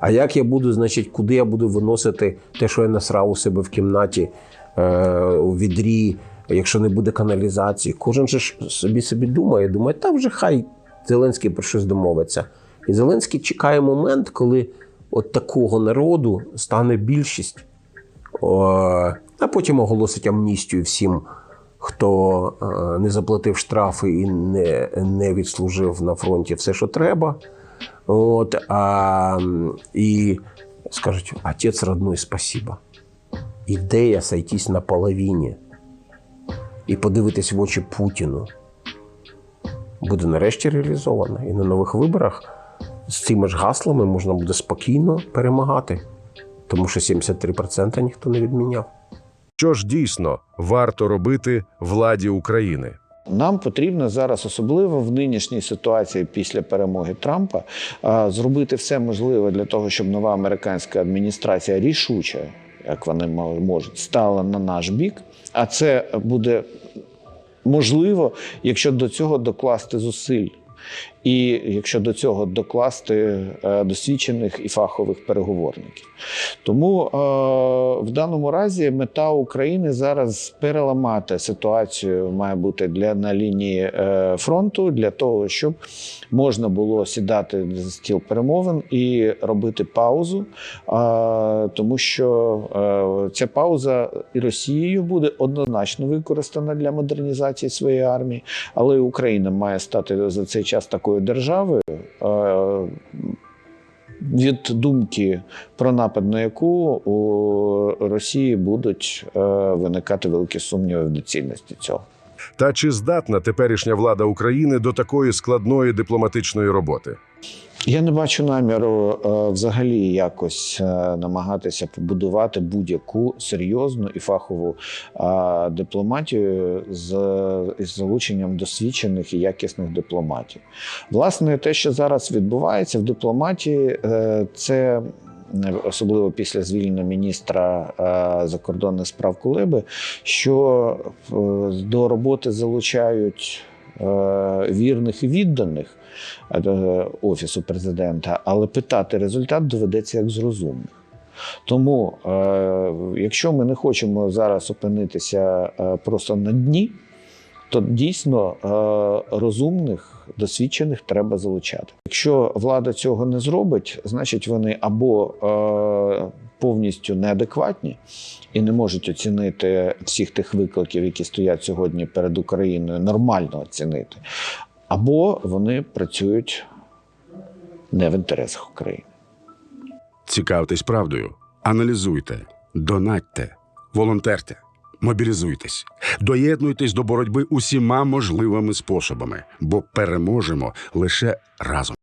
А як я буду, значить, куди я буду виносити те, що я насрав у себе в кімнаті, е, у відрі, якщо не буде каналізації? Кожен же собі собі думає, думає, та вже хай Зеленський про щось домовиться. І Зеленський чекає момент, коли от такого народу стане більшість, а потім оголосить амністію всім, хто е, не заплатив штрафи і не, не відслужив на фронті все, що треба. От, а, і скажуть, отець родной, спасибо. Ідея сойтись на половині і подивитись в очі Путіну буде нарешті реалізована. І на нових виборах з цими ж гаслами можна буде спокійно перемагати, тому що 73% ніхто не відміняв. Що ж дійсно варто робити владі України? Нам потрібно зараз, особливо в нинішній ситуації після перемоги Трампа, зробити все можливе для того, щоб нова американська адміністрація рішуче, як вони мо- можуть, стала на наш бік. А це буде можливо, якщо до цього докласти зусиль. І якщо до цього докласти е, досвідчених і фахових переговорників, тому е, в даному разі мета України зараз переламати ситуацію має бути для на лінії е, фронту для того, щоб можна було сідати за стіл перемовин і робити паузу, тому що ця пауза і Росією буде однозначно використана для модернізації своєї армії, але і Україна має стати за цей час такою державою. е, від думки про напад на яку у Росії будуть е, виникати великі сумніви в доцільності цього. Та чи здатна теперішня влада України до такої складної дипломатичної роботи? Я не бачу наміру е, взагалі якось е, намагатися побудувати будь-яку серйозну і фахову е, дипломатію з, залученням досвідчених і якісних дипломатів. Власне, те, що зараз відбувається в дипломатії, це. Особливо після звільнення міністра закордонних справ Кулеби, що до роботи залучають вірних і відданих, е, офісу президента, але питати результат доведеться як з розумних. Тому, е, якщо ми не хочемо зараз опинитися е, просто на дні, то дійсно е, розумних, досвідчених треба залучати. Якщо влада цього не зробить, значить вони або е, повністю неадекватні і не можуть оцінити всіх тих викликів, які стоять сьогодні перед Україною, нормально оцінити, або вони працюють не в інтересах України. Цікавтесь правдою, аналізуйте, донатьте, волонтерте, мобілізуйтесь, доєднуйтесь до боротьби усіма можливими способами, бо переможемо лише разом.